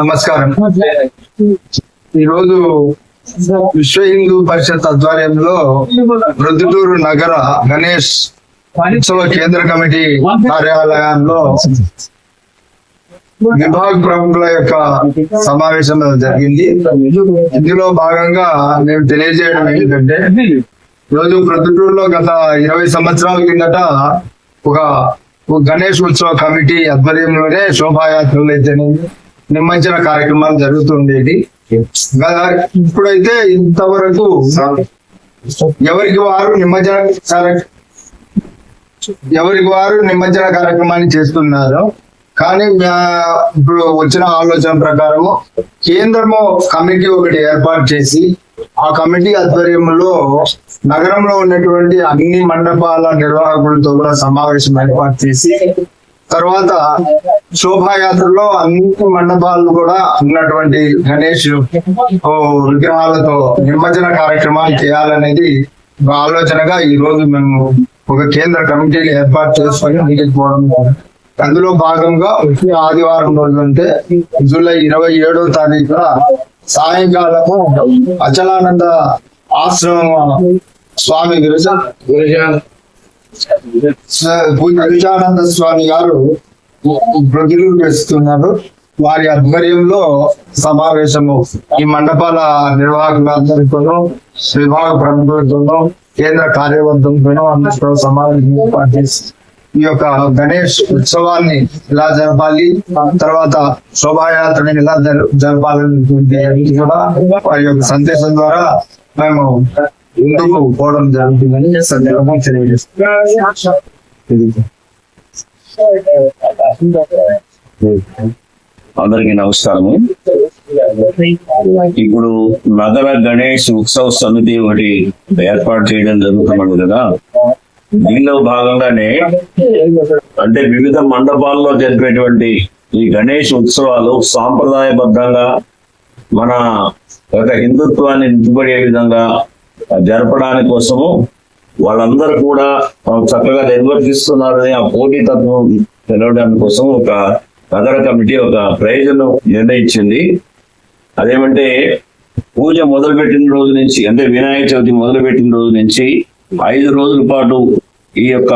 నమస్కారం. ఈరోజు విశ్వ హిందూ పరిషత్ ఆధ్వర్యంలో ప్రొద్దుటూరు నగర గణేష్ ఉత్సవ కేంద్ర కమిటీ కార్యాలయంలో విభాగ ప్రముఖుల యొక్క సమావేశం జరిగింది. ఇందులో భాగంగా మేము తెలియజేయడం ఏంటంటే రోజు ప్రొద్దుటూరులో గత ఇరవై సంవత్సరాల కిందట ఒక గణేష్ ఉత్సవ కమిటీ ఆధ్వర్యంలోనే శోభాయాత్రలు అయితే నిమజ్జన కార్యక్రమాలు జరుగుతుండేది. ఇప్పుడైతే ఇంతవరకు ఎవరికి వారు నిమజ్జన ఎవరికి వారు నిమజ్జన కార్యక్రమాన్ని చేస్తున్నారు కానీ మా- ఇప్పుడు వచ్చిన ఆలోచన ప్రకారము కేంద్రము కమిటీ ఒకటి ఏర్పాటు చేసి ఆ కమిటీ ఆధ్వర్యంలో నగరంలో ఉన్నటువంటి అన్ని మండపాల నిర్వాహకులతో కూడా సమావేశం ఏర్పాటు చేసి తర్వాత శోభాయాత్రలో అన్ని మండపాలు కూడా ఉన్నటువంటి గణేష్ ఓ విగ్రహాలతో నిమజ్జన కార్యక్రమాలు చేయాలనేది ఒక ఆలోచనగా ఈ రోజు మేము ఒక కేంద్ర కమిటీని ఏర్పాటు చేసుకొని మీటింగ్ పోవడం అందులో భాగంగా వచ్చే ఆదివారం రోజు అంటే జూలై ఇరవై ఏడో తారీఖున సాయంకాలము అచలానంద ఆశ్రమ స్వామి గురుజ విజయానంద స్వామి గారు ప్రతిరూపు వేస్తున్నారు వారి ఆధ్వర్యంలో సమావేశము. ఈ మండపాల నిర్వాహకులందరితోనూ విభాగ ప్రముఖులతోనూ కేంద్ర కార్యవర్గంతోనూ అందరితో సమావేశం ఏర్పాటు ఈ యొక్క గణేష్ ఉత్సవాన్ని ఎలా జరపాలి? తర్వాత శోభాయాత్రని ఎలా జరపాలని కూడా వారి యొక్క సందేశం ద్వారా మేము ముందుకు పోవడం జరుగుతుందని సందర్భంగా తెలియజేస్తాం అందరికీ నమస్కారము. ఇప్పుడు నగర గణేష్ ఉత్సవ సమితి ఒకటి ఏర్పాటు చేయడం జరుగుతున్నాడు కదా. దీనిలో భాగంగానే అంటే వివిధ మండపాల్లో జరిపేటువంటి ఈ గణేష్ ఉత్సవాలు సాంప్రదాయబద్ధంగా మన ఒక హిందుత్వాన్ని నిలబడే విధంగా జరపడానికి కోసము వాళ్ళందరూ కూడా చక్కగా నిర్వర్తిస్తున్నారని ఆ పోటీతత్వం తెలవడానికి కోసం ఒక నగర కమిటీ ఒక ప్రయోజనం నిర్ణయించింది. అదేమంటే పూజ మొదలుపెట్టిన రోజు నుంచి అంటే వినాయక చవితి మొదలుపెట్టిన రోజు నుంచి ఐదు రోజుల పాటు ఈ యొక్క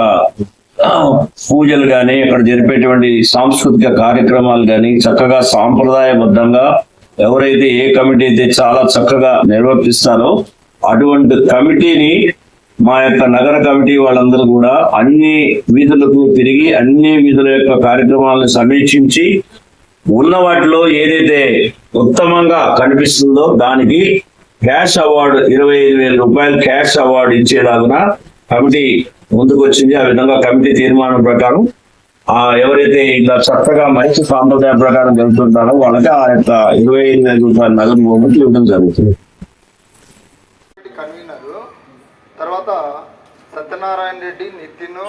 పూజలు కానీ అక్కడ జరిపేటువంటి సాంస్కృతిక కార్యక్రమాలు కానీ చక్కగా సాంప్రదాయబద్ధంగా ఎవరైతే ఏ కమిటీ అయితే చాలా చక్కగా నిర్వర్తిస్తారో అటువంటి కమిటీని మా యొక్క నగర కమిటీ వాళ్ళందరూ కూడా అన్ని వీధులకు తిరిగి అన్ని వీధుల యొక్క కార్యక్రమాలను సమీక్షించి ఉన్న వాటిలో ఏదైతే ఉత్తమంగా కనిపిస్తుందో దానికి క్యాష్ అవార్డు ఇరవై ఐదు వేల రూపాయలు క్యాష్ అవార్డు ఇచ్చేలాగున కమిటీ ముందుకు వచ్చింది ఆ విధంగా కమిటీ తీర్మానం ప్రకారం. ఆ ఎవరైతే ఇలా చక్కగా మంచి సాంప్రదాయ ప్రకారం జరుగుతుంటారో వాళ్ళకి ఆ యొక్క ఇరవై ఐదు వేల రూపాయల నగదు బహుమతి ఇవ్వడం జరుగుతుంది. కన్వీనర్. తర్వాత సత్యనారాయణ రెడ్డి నితిన్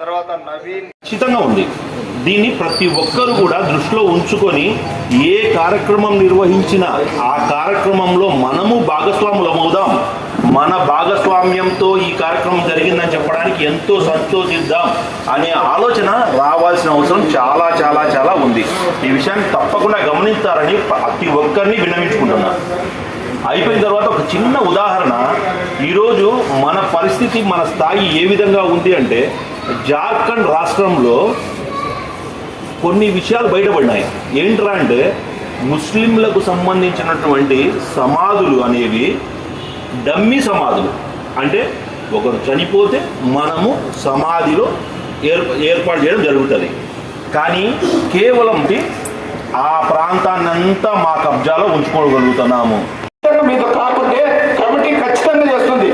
తర్వాత నవీన్. ఖచ్చితంగా ఉంది. దీన్ని ప్రతి ఒక్కరు కూడా దృష్టిలో ఉంచుకొని ఏ కార్యక్రమం నిర్వహించినా ఆ కార్యక్రమంలో మనము భాగస్వాములమవుదాం. మన భాగస్వామ్యంతో ఈ కార్యక్రమం జరిగిందని చెప్పడానికి ఎంతో సంతోషిద్దాం అనే ఆలోచన రావాల్సిన అవసరం చాలా చాలా చాలా ఉంది. ఈ విషయాన్ని తప్పకుండా గమనిస్తారని ప్రతి ఒక్కరిని విన్నవించుకుంటున్నా. అయిపోయిన తర్వాత ఒక చిన్న ఉదాహరణ. ఈరోజు మన పరిస్థితి మన స్థాయి ఏ విధంగా ఉంది అంటే జార్ఖండ్ రాష్ట్రంలో కొన్ని విషయాలు బయటపడినాయి. ఏంట్రా అంటే ముస్లింలకు సంబంధించినటువంటి సమాధులు అనేవి డమ్మీ సమాధులు. అంటే ఒకరు చనిపోతే మనము సమాధిలో ఏర్ప ఏర్పాటు చేయడం జరుగుతుంది. కానీ కేవలం ఆ ప్రాంతాన్నంతా మా కబ్జాలో ఉంచుకోగలుగుతున్నాము. మీతో కాకుంటే కమిటీ ఖచ్చితంగా చేస్తుంది.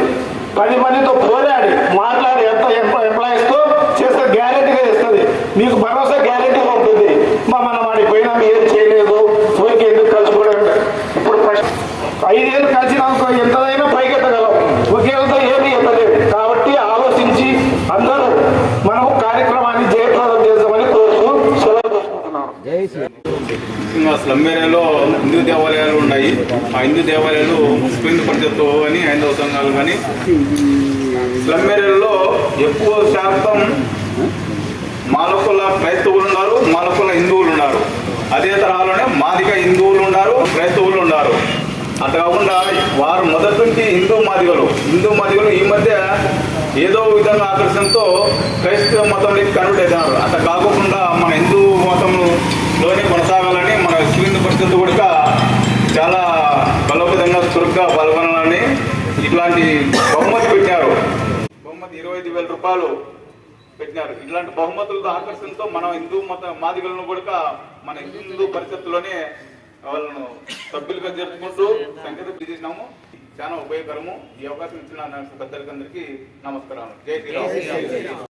పది మందితో ఎంతదైనా పైకెత్తగలం. ఒకేళ్ళతో ఏమీ ఎత్తలేదు. కాబట్టి ఆలోచించి అందరూ మనం కార్యక్రమాన్ని జయప్రదం చేద్దామని కోరుతూ సెలవు స్లమ్ ఏరియాలో హిందూ దేవాలయాలు ఉన్నాయి. ఆ హిందూ దేవాలయాలు హిందూ పరిషత్తు అని హైందవ సంఘాలు కానీ. స్లమ్ ఏరియాలో ఎక్కువ శాతం మాలకుల క్రైస్తవులు ఉన్నారు మాలకుల హిందువులు ఉన్నారు. అదే తరహాలోనే మాదిగ హిందువులు ఉన్నారు క్రైస్తవులు ఉన్నారు అట్లా కాకుండా వారు మొదటి నుంచి హిందూ మాదిగలు హిందూ మాదిగలు ఈ మధ్య ఏదో విధంగా ఆకర్షణతో క్రైస్తవ మతంలోకి కన్వర్ట్ అవుతున్నారు అట్లా కాకుండా మన హిందూ మతంలోనే కొనసాగాలని మన హిందూ పరిస్థితి కూడా చాలా బలోపేతంగా చురుగ్గా పాల్గొనాలని ఇట్లాంటి బహుమతి పెట్టారు. బహుమతి ఇరవై ఐదు వేల రూపాయలు పెట్టినారు. ఇట్లాంటి బహుమతులతో ఆకర్షణతో మనం హిందూ మత మాదిగలను కూడా మన హిందూ పరిషత్తులోనే వాళ్ళను సభ్యులుగా జరుపుకుంటూ సంకేతం చేసినాము. చాలా ఉపయోగకరము. ఈ అవకాశం ఇచ్చిన పెద్దలకందరికీ నమస్కారాలు. జై శ్రీరామ్.